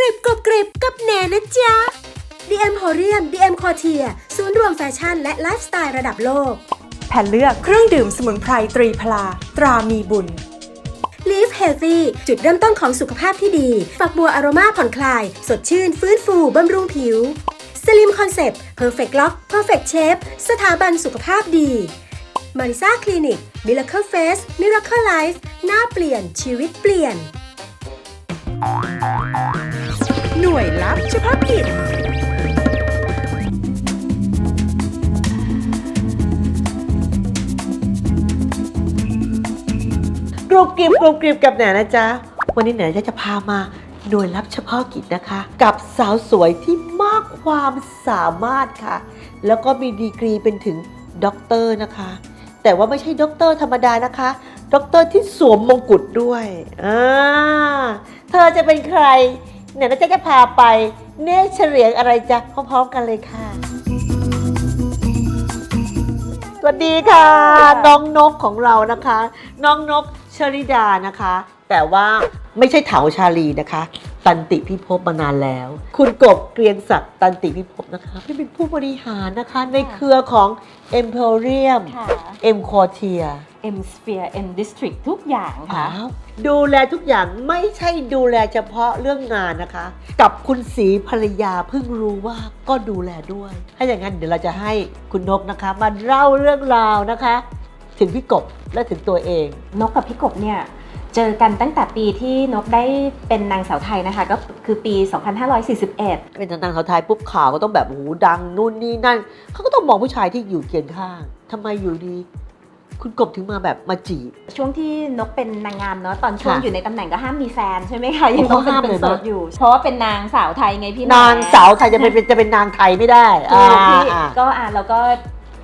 กริบกรอบกริบกับแหนนะจ๊ะ DM h o r i u m DM c o r t i e r ศูนย์รวมแฟชั่นและไลฟ์สไตล์ระดับโลก แผ่นเลือกเครื่องดื่มสมุนไพรตรีพลา ตรามีบุญ Live Healthy จุดเริ่มต้นของสุขภาพที่ดี ฝักบัวอโรมาผ่อนคลาย สดชื่น ฟื้นฟูบำรุงผิว Slim Concept Perfect Lock Perfect Shape สถาบันสุขภาพดี Marisa Clinic Miracle Face Miracle Life หน้าเปลี่ยนชีวิตเปลี่ยน หน่วยลับเฉพาะกิจกรุบกริบกรุบกริบกับแหนนะจ๊ะ วันนี้แหนจะจะพามาหน่วยรับเฉพาะกิจนะคะ กับสาวสวยที่มากความสามารถค่ะ แล้วก็มีดีกรีเป็นถึงด็อกเตอร์นะคะ แต่ว่าไม่ใช่ด็อกเตอร์ธรรมดานะคะด็อกเตอร์ที่สวมมงกุฎด้วยอ่าเธอจะเป็นใคร แหนนะจ๊ะจะพาไปเนเฉลียงอะไรจ๊ะพร้อมๆกันเลยค่ะ สวัสดีค่ะ น้องนกของเรานะคะ น้องนกชริดานะคะ แต่ว่าไม่ใช่เถาชาลีนะคะ ตันติพิภพมานานแล้ว คุณกบเกรียงศักดิ์ตันติพิภพนะคะที่เป็นผู้บริหารนะคะในเครือของ Emporium ค่ะ M c o r t i e r M Sphere M District ทุกอย่างค่ะดูแลทุกอย่างไม่ใช่ดูแลเฉพาะเรื่องงานนะคะ กับคุณสีภรรยาเพิ่งรู้ว่าก็ดูแลด้วย ถ้าอย่างนั้นเดี๋ยวเราจะให้คุณนกนะคะมาเล่าเรื่องราวนะคะ ถึงพี่กบและถึงตัวเอง นกกับพี่กบเนี่ย เจอกันตั้งแต่ปีที่นกได้เป็นนางสาวไทยนะคะ ก็คือปี 2541 เป็นทางสาวไทยปุ๊บข่าวก็ต้องแบบโอ้โหดังนู่นนี่นั่นเขาก็ต้องมองผู้ชายที่อยู่เคียงข้างทำไมอยู่ดี คุณกบถึงมาแบบมาจีบ ช่วงที่นกเป็นนางงามเนาะตอนช่วงค่ะอยู่ในตำแหน่งก็ห้ามมีแฟนใช่ไหมคะยังต้องเป็นห้ามเป็นเลยโสปะดอยู่ เพราะว่าเป็นนางสาวไทยไงพี่นางสาวไทยจะเป็นจะเป็นนางไทยไม่ได้ถูกพี่อ่า ก็อะเราก็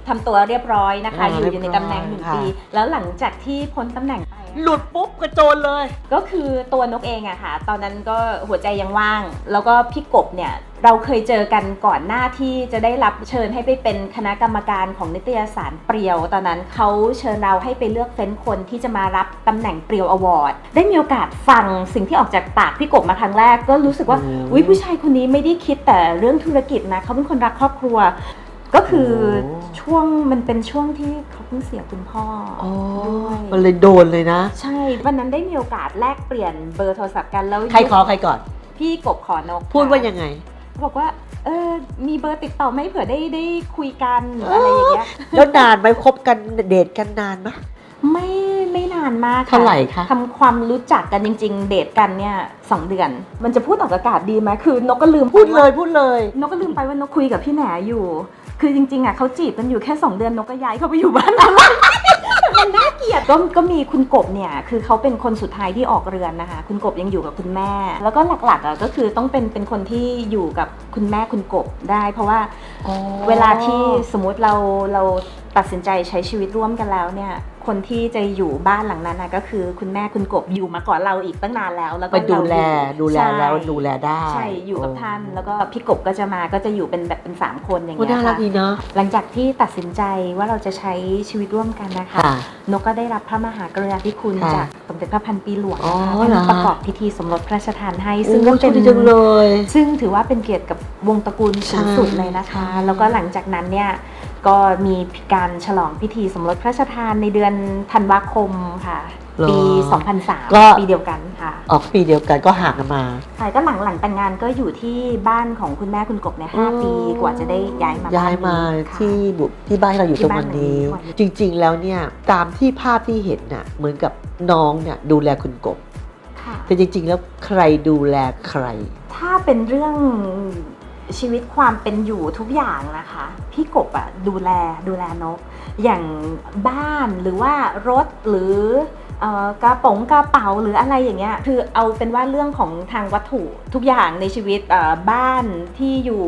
ทำตัวเรียบร้อยนะคะอ่าอยู่อยู่ในตำแหน่งหนึ่งเรียบร้อยปีค่ะแล้วหลังจากที่พ้นตำแหน่งไปอะหลุดปุ๊บกระโจนเลย ก็คือตัวนกเองอะค่ะ ตอนนั้นก็หัวใจยังว่าง แล้วก็พี่กบเนี่ยเราเคยเจอกันก่อนหน้าที่จะได้รับเชิญให้ไปเป็นคณะกรรมการของนิตยสารเปรียว ตอนนั้นเขาเชิญเราให้ไปเลือกเฟ้นคนที่จะมารับตำแหน่งเปรียวอวอร์ดได้มีโอกาสฟังสิ่งที่ออกจากปากพี่กบมาครั้งแรก ก็รู้สึกว่าโอ้อุ้ยผู้ชายคนนี้ไม่ได้คิดแต่เรื่องธุรกิจนะเขาเป็นคนรักครอบครัว ก็คือ ช่วงมันเป็นช่วงที่เขาเพิ่งเสียคุณพ่อออ๋อด้วยมันเลยโดนเลยนะ ใช่วันนั้นได้มีโอกาสแลกเปลี่ยนเบอร์โทรศัพท์กันแล้วใครขอใครก่อน พี่กบขอนกพูดว่าค่ะยังไงบอกว่าเออมีเบอร์ติดต่อไหมเผื่อได้ได้คุยกันอะไรอย่างเงี้ยแล้วนานไหมคบกันเดทกันนานไหมไม่ไม่นานมากเท่าไหร่คะทำความรู้จักกันจริง ๆ เดทกันเนี่ยสองเดือน มันจะพูดออกอากาศดีไหมคือนกก็ลืมพูดเลยไปพูดเลยว่านกก็ลืมไปว่านกคุยกับพี่แหนอยู่ คือจริงๆอะเขาจีบกันอยู่แค่สองเดือนนกก็ย้ายเขาไปอยู่บ้านเขาแล้วมันน่าเกลียดก็ก็มีคุณกบเนี่ยคือเขาเป็นคนสุดท้ายที่ออกเรือนนะคะ คุณกบยังอยู่กับคุณแม่ แล้วก็หลักๆอะก็คือต้องเป็นเป็นคนที่อยู่กับคุณแม่คุณกบได้ เพราะว่าเวลาที่สมมุติเราเราตัดสินใจใช้ชีวิตร่วมกันแล้วเนี่ย คนที่จะอยู่บ้านหลังนั้นนะก็คือคุณแม่คุณกบอยู่มาก่อนเราอีกตั้งนานแล้ว แล้วก็ไปดูแลเราอยู่ดูแลใช่แล้วดูแลได้ ใช่อยู่กับท่านแล้วก็พี่กบก็จะมาก็จะอยู่เป็นแบบเป็นสามคนอย่างโอ้เงี้ยน่ารักค่ะดีเนาะหลังจากที่ตัดสินใจว่าเราจะใช้ชีวิตร่วมกันนะคะค่ะนกก็ได้รับพระมหากรุณาธิคุณค่ะจากสมเด็จพระพันปีหลวงอ๋อนะคะเหรอท่านประกอบพิธีสมรสพระราชทานให้ ซึ่ซึ่งงก็ก็เป็เป็นนจังเลย ซึ่งถือว่าเป็นเกียรติกับวงตระกูลสูงสุดใช่เลยนะคะใช่แล้วก็หลังจากนั้นเนี่ย ก็มีการฉลองพิธีสมรสพระราชทานในเดือนธันวาคมค่ะ ปี 2003 ก็ ปีเดียวกันค่ะออกปีเดียวกันก็ห่างกันมา ใช่ก็หลังหลังแต่งงานก็อยู่ที่บ้านของคุณแม่คุณกบเนี่ยห้าอืมปีกว่าจะได้ย้ายมาย้ายมาบ้นนี้ค่ะ ที่บุที่บ้านที่เราอยู่ที่ตรงวันนี้บ้านหลังนี้จริงๆ แล้วเนี่ยตามที่ภาพที่เห็นน่ะเหมือนกับน้องเนี่ยดูแลคุณกบ ค่ะ แต่จริงๆ แล้วใครดูแลใคร ถ้าเป็นเรื่อง ชีวิตความเป็นอยู่ทุกอย่างนะคะ พี่กบอะดูแลดูแลนก อย่างบ้านหรือว่ารถหรือเอ่อกระป๋องกระเป๋าหรืออะไรอย่างเงี้ยคือเอาเป็นว่าเรื่องของทางวัตถุทุกอย่างในชีวิตเอ่อบ้านที่อยู่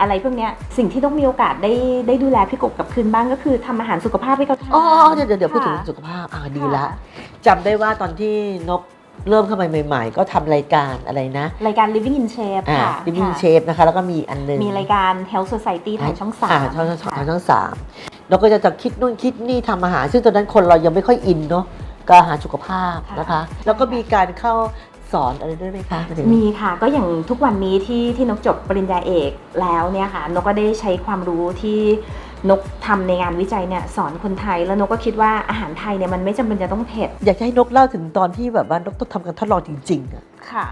อะไรพวกเนี้ยสิ่งที่ต้องมีโอกาสได้ได้ดูแลพี่กบกลับคืนบ้างก็คือทำอาหารสุขภาพให้เขาทานอ๋อเดี๋ยวเดี๋ยวเดี๋ยวพูดถึงค่ะสุขภาพอ่าดีค่ะละจำได้ว่าตอนที่นก เริ่มเข้ามาใหม่ๆ ก็ทำรายการอะไรนะรายการ Living in Shape อ่า ค่ะดิมิงค่ะเชฟนะคะ แล้วก็มีอันหนึง มีรายการ Health Society ทางช่องสาอ่ามช่องช่องทางช่องสามเราก็จะจะคิดนู่นคิดนี่ทำอาหาร ซึ่งตอนนั้นคนเรายังไม่ค่อยอินเนาะกับอาหารสุขภาพนะคะแล้วก็มีการเข้าสอนอะไรด้วยไหมคะหายถึง มีค่ะก็อย่างทุกวันนี้ที่ที่นกจบปริญญาเอกแล้วเนี่ยค่ะนกก็ได้ใช้ความรู้ที่ นกทำในงานวิจัยเนี่ยสอนคนไทยแล้วนกก็คิดว่าอาหารไทยเนี่ยมันไม่จำเป็นจะต้องเผ็ด อยากจะให้นกเล่าถึงตอนที่แบบว่านกต้องทำการทดลองจริงๆอะค่ะ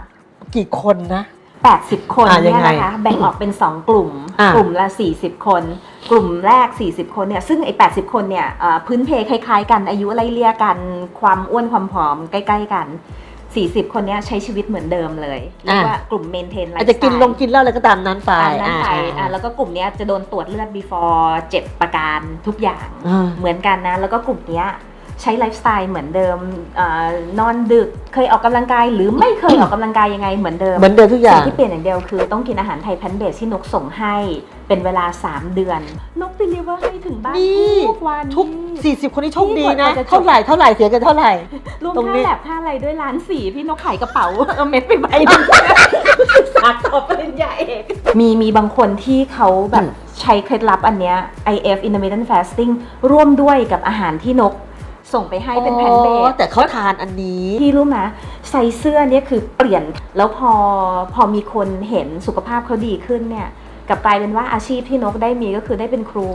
กี่คนนะ 80 คนอะยัเนี่งยไงนะคะแบ่งออกเป็น 2 กลุ่มอะกลุ่มละ 40 คน กลุ่มแรก 40 คนเนี่ยซึ่งไอ้80 คนเนี่ยเอ่อพื้นเพคล้ายๆ กันอายุไล่เลี่ยกันความอ้วนความผอมใกล้ ๆ กัน 40 คนเนี่ยใช้ชีวิตเหมือนเดิมเลยเรียกว่ากลุ่มเมนเทนไลอาจฟ์จะกินลงกินเหล้าอะไรก็ตามนั้นไปตามนั้นไปอ่าอะแล้วก็กลุ่มเนี้ยจะโดนตรวจเลือด before 7 ประการทุกอย่างอ่าเหมือนกันนะ แล้วก็กลุ่มเนี้ยใช้ไลฟ์สไตล์เหมือนเดิมเออนอนดึกเคยออกกำลังกาย หรือไม่เคยออกกำลังกายยังไงเหมือนเดิมเหมือนเดิมทุกอย่าสิ่งงที่เปลี่ยนอย่างเดียวคือต้องกินอาหารไทยแพลนเบสที่นกส่งให้ เป็นเวลา 3 เดือน นก d ิลิเวอร์ให้ถึงบ้านนี่ ทุกวัน ทุกนี่40 คนนี้โชคดีนี่นะกว่าจะจบ เท่าไหร่เท่าไหร่เสียกันเท่าไหร่ รวมตรงนี้ค่าแลบค่าอะไรด้วยล้านสี่พี่นกขายกระเป๋า เอาเม็ดไปใบหนึงสักต่อปริญญาเอกมีมีบางคนที่เขาแบบใช้เคล็ดลับอันเนี้ย IF intermittent fasting ร่วมด้วยกับอาหารที่นกส่งไปให้เป็นแพนเบอ๋สอแต่เขาทานอันนี้ พี่รู้ไหมใส่เสื้อเนี่ยคือเปลี่ยนแล้วพอพอมีคนเห็นสุขภาพเขาดีขึ้นเนี่ย กลับกลายเป็นว่าอาชีพที่นกได้มีก็คือได้เป็นครู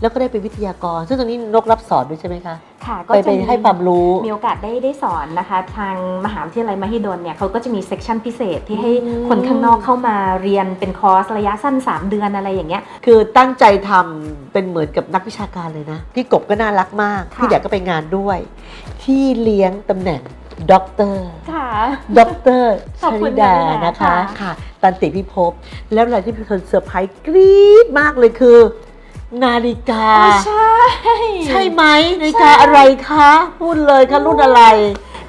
แล้วก็ได้เป็นวิทยากร ซึ่งตรงนี้นกรับสอนด้วยใช่ไหมคะค่ะก็ไปจะไปให้ความรู้ มีโอกาสได้ได้สอนนะคะ ทางมหาวิทยาลัยมหิดลเนี่ยเขาก็จะมีเซกชันพิเศษที่ให้อืมคนข้างนอกเข้ามาเรียนเป็นคอร์สระยะสั้น 3 เดือนอะไรอย่างเงี้ย คือตั้งใจทำเป็นเหมือนกับนักวิชาการเลยนะ พี่กบก็น่ารักมากค่ะพี่แดกก็ไปงานด้วย ที่เลี้ยงตำแหน่ง ด็อกเตอร์ค่ะ ด็อกเตอร์ขอบชคุริณดาค่ะนะคะค่ะค่ะ ตันติพิภพแล้วอะไรที่เป็นคนเซอร์ไพรส์กรี๊ดมากเลยคือ นาฬิกา อ๋อใช่ ใช่ไหมนาฬิกาอะไรคะ พูดเลยค่ะรุ่นอะไร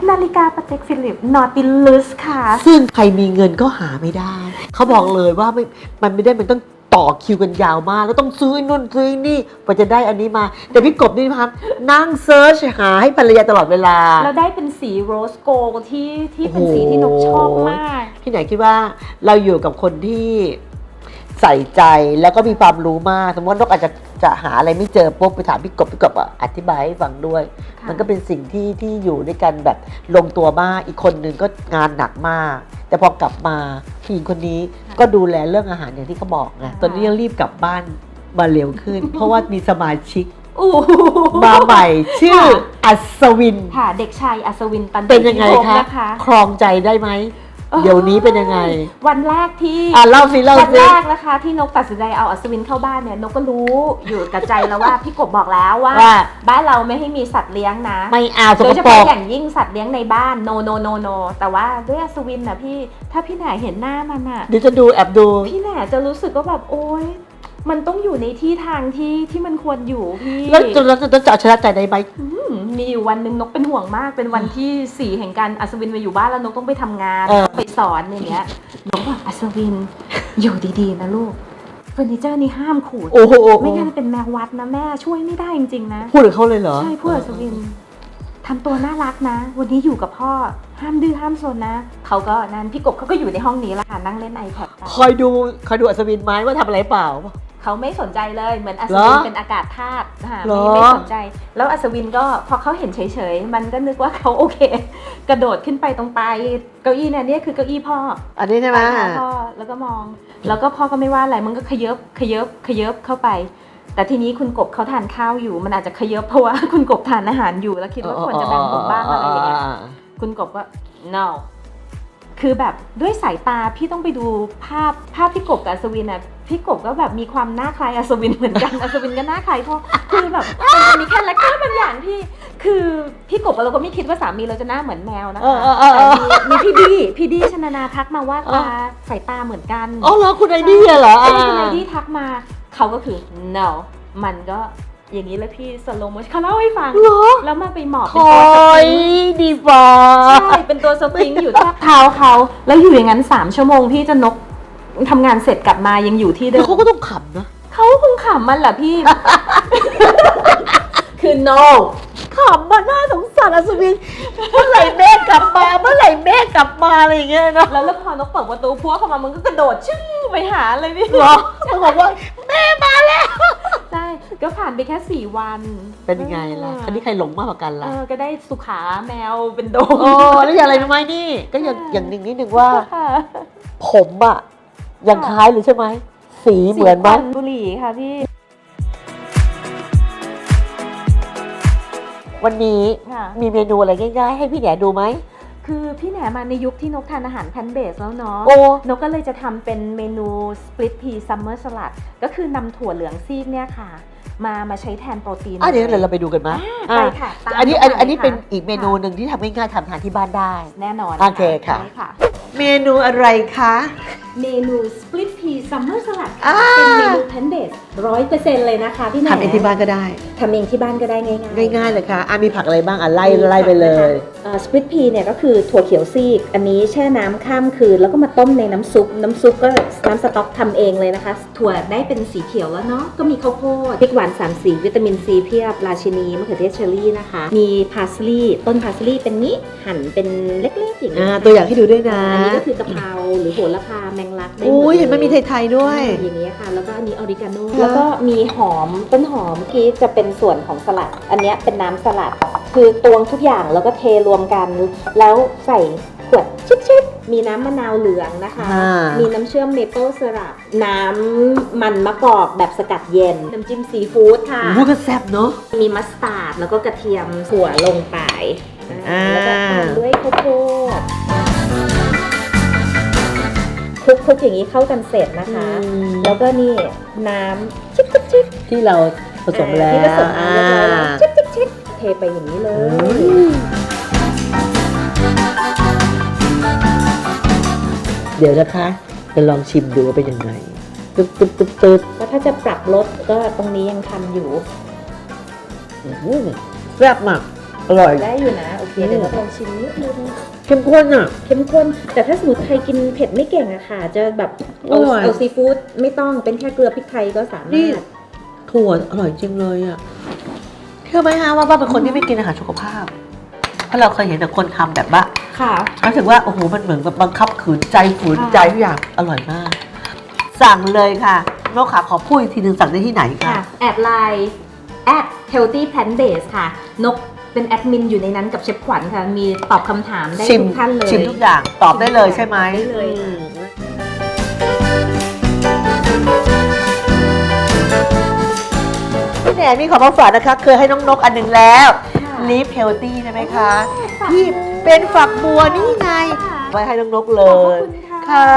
นาฬิกาปาเต็กฟิลิปนอติลุสค่ะ ซึ่งใครมีเงินก็หาไม่ได้ เขาบอกเลยว่าไม่มันไม่ได้มันต้อง ต่อคิวกันยาวมาก แล้วต้องซื้อไอ้นู่นซื้อไอ้นี่กว่าจะได้อันนี้มา แต่พี่กบนี่นะครับนั่งเซิร์ชหาให้ภรรยาตลอดเวลา แล้วได้เป็นสีโรสโกที่ที่เป็นสีที่นกชอบมาก พี่ไหนคิดว่าเราอยู่กับคนที่ใส่ใจแล้วก็มีความรู้มาก สมมติว่านกอาจจะจะหาอะไรไม่เจอปุ๊บไปถามพี่กบพี่กบอะอธิบายให้ฟังด้วยค่ะมันก็เป็นสิ่งที่ที่อยู่ด้วยกันแบบลงตัวมากอีกคนนึงก็งานหนักมาก แต่พอกลับมาผู้หญิงคนนี้ก็ดูแลเรื่องอาหารอย่างที่เขาบอกไงตอนนี้ยังรีบกลับบ้านมาเร็วขึ้น เพราะว่ามีสมาชิกอู้มาใหม่ชื่ออัศวินค่ะเด็กชายอัศวินตันเป็นยังไงพิภพคะนะคะครองใจได้ไหม เออเดี๋ยวนี้เป็นยังไง วันแรกที่อะเล่าสิเล่าวันสิ แรกนะคะ ที่นกตัดสินใจเอาอัศวินเข้าบ้านเนี่ยนกก็รู้อยู่กับใจแล้วว่า พี่กบบอกแล้วว่า ว่า บ้านเราไม่ให้มีสัตว์เลี้ยงนะไม่เอาสโดกยเฉปรพาะก อย่างยิ่งสัตว์เลี้ยงในบ้านโนโนโนโนแต่ว่าด้วยอัศวินนะพี่ถ้าพี่แหน่เห็นหน้ามันอะเดี๋ยวจะดูแอบดู พี่แหน่จะรู้สึกว่าแบบโอ๊ยมันต้องอยู่ในที่ทางที่ที่มันควรอยู่พี่ แล้วจนเราจะจะเอาชนะใจได้ไหม อืมมีอยู่วันหนึ่งนกเป็นห่วงมาก เป็นวันที่สี่แห่งการอัศวินมาอยู่บ้านแล้วนกต้องไปทำงานเออไป สอนอย่างเงี้ยนกบอกอัศวินอยู่ดีๆนะลูกเฟอร์นิเจอร์นี่ห้ามขูดโอ้โหไม่งั้นเป็นแมววัดนะแม่ช่วยไม่ได้จริงๆนะพูดถึงเขาเลยเหรอใช่พูดอัศวินทำตัวน่ารักนะ วันนี้อยู่กับพ่อห้ามดื้อห้ามซนนะเขาก็นั่นพี่กบเขาก็อยู่ในห้องนี้แหละค่ะนั่งเล่น iPad ไปคอยดูคอยดูอัศวินไหมว่าทำอะไรเปล่า เขาไม่สนใจเลยเหมือนอัศเหรวิอนเป็นอากาศธาตุค่ะเหรไม่อไม่สนใจ แล้วอัศวินก็พอเขาเห็นเฉยๆ มันก็นึกว่าเขาโอเค กระโดดขึ้นไปตรงปลายเก้าอี้เนี่ยเนี่ยคือเก้าอี้พ่อ อันนี้ใช่ไหมปลายเท้าพ่อแล้วก็มอง แล้วก็พ่อก็ไม่ว่าอะไรมันก็ขยบขยบขยบเข้าไป แต่ทีนี้คุณกบเขาทานข้าวอยู่ มันอาจจะขยบเพราะว่าคุณกบทานอาหารอยู่แล้วคิดว่าควรจะแบ่งผมบ้างอะไรอย่างเงี้ยคุณกบก็ no คือแบบด้วยสายตาพี่ต้องไปดูภาพภาพพี่กบกับอัศวินอะพี่กบก็แบบมีความหน้าคล้ายอัศวินเหมือนกัน อัศวินก็หน้าคล้ายพ่อคือแบบมันมีแค่ลักษณะบางอย่างที่ คือพี่กบเราก็ไม่คิดว่าสามีเราจะหน้าเหมือนแมวนะเอคะอเออเออเอแต่อมีมีพี่ดีพี่ดีชนานาทักมาว่าเออตาสายตาเหมือนกันอ๋อเหรอคุณไอเดียเหรอใช่อ่าคุณไอดีทักมา เขาก็คือ no มันก็ อย่างนี้เลยพี่สโลโมชเขาเล่าให้ฟัง เหรอ แล้วมาไปหมอบคเป็นตัวอสปยริงดีฟ้าใช่เป็นตัวสปริงอยู่ที่เท้าเขาแล้วอยู่อย่างนั้นสามชั่วโมงพี่จะนกทำงานเสร็จกลับมายังอยู่ที่เดิแล้วมเขาก็ต้องขำนะ เขาคงขำมันแหละพี่ คือ no ขำมาน่าสงสารอัศวิน เมื่อไหร่แม่กลับมา เมื่อไหร่แม่กลับมาอะไรอย่างเงี้ยเนาะแล้วแล้วพอนกเปิดประตูพัวเข้ามามันก็กระโดดชึ้งไปหาเลยพี่ เหรอเขาบอกว่าแม่มาแล้วใช่ ก็ผ่านไปแค่สี่วันเป็นยังไงล่ะเออคันนี้ใครหลงมากกว่ากันเอล่ะ อก็ได้สุขาแมวเป็นโดม โอ้แล้วอย่างอะไรรู้ไหมนี่ ก็อย่างอย่างหนึ่งนิดนึงว่า ค่ะ ผมอะยังคล้ายเลยใช่ไหม สีเหมือนไหม สีควันบุหรี่ค่ะพี่ วันนี้ค่ะ มีเมนูอะไรง่ายๆ ให้พี่แหนดูไหม คือพี่แหนมาในยุคที่นกทานอาหารแพนเบสแล้วเนาะ โอ้ นกก็เลยจะทำเป็นเมนู split pea summer salad ก็คือนำถั่วเหลืองซีกเนี่ยค่ะ มามาใช้แทนโปรตีนอะเดี๋ยวเราไปดูกันไหมอ่าไปค่ะตามอันนี้เข้าไปอันนี้เป็นค่ะอีกเมนูหนึ่งที่ทำง่ายๆทำทานที่บ้านได้ แน่นอนโอเคค่ะใช่ค่ะเมนูอะไรคะ เมนู split pea summer salad อ่าค่ะเป็นเมนูแพนเบสร้อยเปอร์เซ็นต์เลยนะคะพี่แหนทำเองที่บ้านก็ได้ทำเองที่บ้านก็ได้ง่ายๆง่ายๆเลยค่ะอะมีผักอะไรบ้างอะไล่ไล่ไปเลยสปริตพีเนี่ยก็คือถั่วเขียวซีก อันนี้แช่น้ำข้ามคืน แล้วก็มาต้มในน้ำซุป น้ำซุปก็น้ำสต๊อกทำเองเลยนะคะ ถั่วได้เป็นสีเขียวแล้วเนาะก็มีข้าวโพดพริกหวาน3สีวิตามินซีเพียบราชินีมะเขือเทศเชอรี่นะคะ มีพาสลีย์ต้นพาสลีย์เป็นนี้หั่นเป็นเล็กๆอย่างอ่านี้ตัวอย่างให้ดูด้วยนะอันนี้ก็คือกะเพราหรือโหระพาแมงลักได้หมดอุ้ยลเห็นมันมีไทยๆด้วยอย่างนี้ยค่ะแล้วก็อันนี้ออริกาโนค่ะแล้วก็มีหอมต้นหอมที่จะเป็นส่วนของสลัด อันเนี้ยเป็นน้ำสลัด คือตวงทุกอย่างแล้วก็เทรวมกัน แล้วใส่ขวดชิดๆมีน้ำมะนาวเหลืองนะคะอ่ามีมีน้ำเชื่อมเมเปิลซิรัปน้ำมันมะกอกแบบสกัดเย็น น้ำจิ้มซีฟู้ดค่ะอู้ก็แซ่บเนาะมีมัสตาร์ดแล้วก็กระเทียมถั่วลงไปอ่าแล้วก็ตามด้วยข้าวโพด คลุกคลุกอย่างนี้เข้ากันเสร็จนะคะแล้วก็นี่น้ำชิบชิบชิบที่เราผสมแล้วที่ผสมมาเรียบร้อยแล้วชิบชิบชิบเทไปอย่างนี้เลอืย มเดี๋ยวนะคะจะลองชิมดูว่าเป็นยังไงตึ๊บตึ๊บตึ๊บตึ๊บแล้วถ้าจะปรับรสก็ตรงนี้ยังทำอยู่ อื้อหือแซ่บมาก อร่อย ได้อยู่นะ โอเค เดี๋ยวเราลองชิมนิดนึงเข้มข้นอะ เข้มข้น แต่ถ้าสมมติใครกินเผ็ดไม่เก่งอะค่ะ จะแบบเอาอร่อย เอาซีฟู้ดไม่ต้องเป็นแค่เกลือพริกไทยก็สานี่มารถถั่วอร่อยจริงเลยอะเชื่อไหมฮะว่าบ้าเป็นคนที่ไม่กินอาหารสุขภาพ เพราะเราเคยเห็นแต่คนทำแบบว่าค่ะ รู้สึกว่าโอ้โหมันเหมือนกับบังคับขืนใจฝืนค่ะใจทุกอย่างอร่อยมาก สั่งเลยค่ะนกขาขอพูดอีกทีหนึ่งสั่งได้ที่ไหนค่ะ ค่ะแอดไลน์แอด healthy plant base ค่ะ นก เป็นแอดมินอยู่ในนั้นกับเชฟขวัญค่ะ มีตอบคำถามได้ชิมทุกท่านเลยชิมทุกอย่างตอบได้เลยใช่ไหมได้เลยค่ะอืมพี่แหนมีของมาฝากนะคะ เคยให้น้องนกอันหนึ่งแล้ว ค่ะลิฟเฮลตี้ใช่ไหมคะฝักที่บัวเป็นฝักบัวนี่ไงค่ะไว้ให้น้องนกเลขอบพระยคุณค่ะ ค่ะ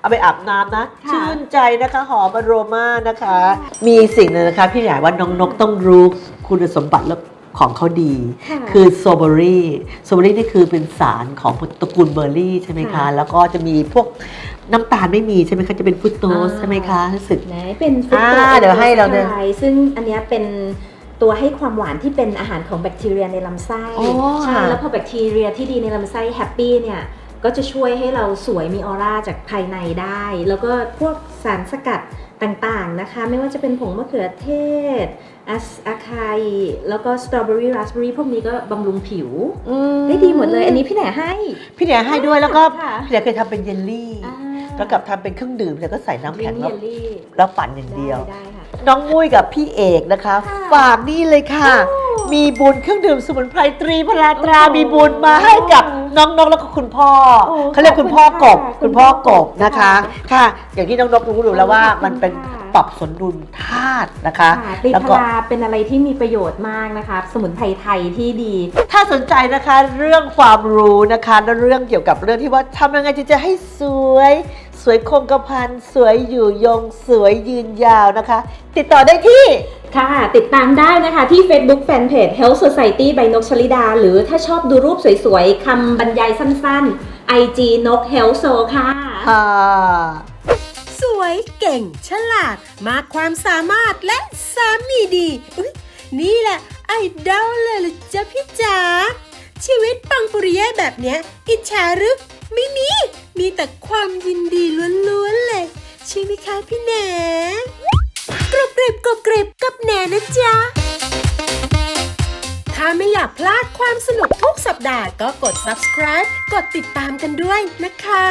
เอาไปอาบน้ำนะ ค่ะชื่นใจนะคะ หอมอโรมานะคะ มีสิ่งหนึงนะคะ พี่ใหญ่ว่าน้องนกต้องรู้คุณสมบัติและ ของเขาดีค่ะคือโซเบอรี่โซเบอรี่นี่คือเป็นสารของตระกูลเบอร์รี่ใช่ไหมคะค่ะแล้วก็จะมีพวกน้ำตาลไม่มีใช่ไหมคะ จะเป็นฟรุตโตสอ่าใช่ไหมคะรู้สึกไหนเป็นฟรุตอ่าโตเดี๋ยวให้เราเนี่ยใช่ซึ่งอันเนี้ยเป็นตัวให้ความหวานที่เป็นอาหารของแบคทีเรียในลำไส้อ๋อใช่ค่ะแล้วพอแบคทีเรียที่ดีในลำไส้แฮปปี้เนี่ยก็จะช่วยให้เราสวยมีออร่าจากภายในได้ แล้วก็พวกสารสกัด ต่างๆนะคะ ไม่ว่าจะเป็นผงมะเขือเทศอะอาคายแล้วก็สตรอเบอรี่ราสเบอรี่พวกนี้ก็บำรุงผิวได้ดีหมดเลย อันนี้พี่แหน่ให้ พี่แหนให้ด้วยแล้วก็ค่ะพี่แหนเคยทำเป็นเยลลี่อ่าแล้วกับทำเป็นเครื่องดื่มแล้วก็ใส่น้ำแข็งเยแล้วลลี่แล้วปั่นอย่างเดียวได้ค่ะน้องมุ้ยกับพี่เอกนะคะค่ะฝากนี่เลยค่ะ มีบุญเครื่องดื่มสมุนไพรตรีพลาตราโอ้โหมีบุญมาให้กับน้องๆแล้วก็คุณพ่อโอ้เขาเรียกคุณพ่อกบ ขอบคุณค่ะคุณพ่อกบคุณพ่อกบนะคะ ค่ะ อย่างที่น้องนกรู้อยู่แล้วว่า ขอบคุณมันเป็นค่ะปรับสมดุลธาตุนะคะ ค่ะตรีแล้วพก็ ลาเป็นอะไรที่มีประโยชน์มากนะคะ สมุนไพรไทยที่ดี ถ้าสนใจนะคะเรื่องความรู้นะคะและเรื่องเกี่ยวกับเรื่องที่ว่าทำยังไงจะจะให้สวย สวยคงกระพันสวยอยู่ยงสวยยืนยาวนะคะ ติดต่อได้ที่ ค่ะ ติดตามได้นะคะที่ Facebook Fanpage Health Society by นกชลิดา หรือถ้าชอบดูรูปสวยๆคำบรรยายสั้นๆ IG นก Health So ค่ะ ค่ะ สวยเก่ง ฉลาด มากความสามารถและสามีดีอุ๊ยนี่แหละ ไอดอลเลยล่ะจ๊ะพี่จ๋า ชีวิตปังปุริเย่แบบเนี้ย อิจฉาหรือไม่มี มีแต่ความยินดีล้วนๆเลย ใช่ไหมคะพี่แหนกรุบกริบกรุบกริบกับแหนนะจ๊ะถ้าไม่อยากพลาดความสนุกทุกสัปดาห์ก็กด subscribe กดติดตามกันด้วยนะคะ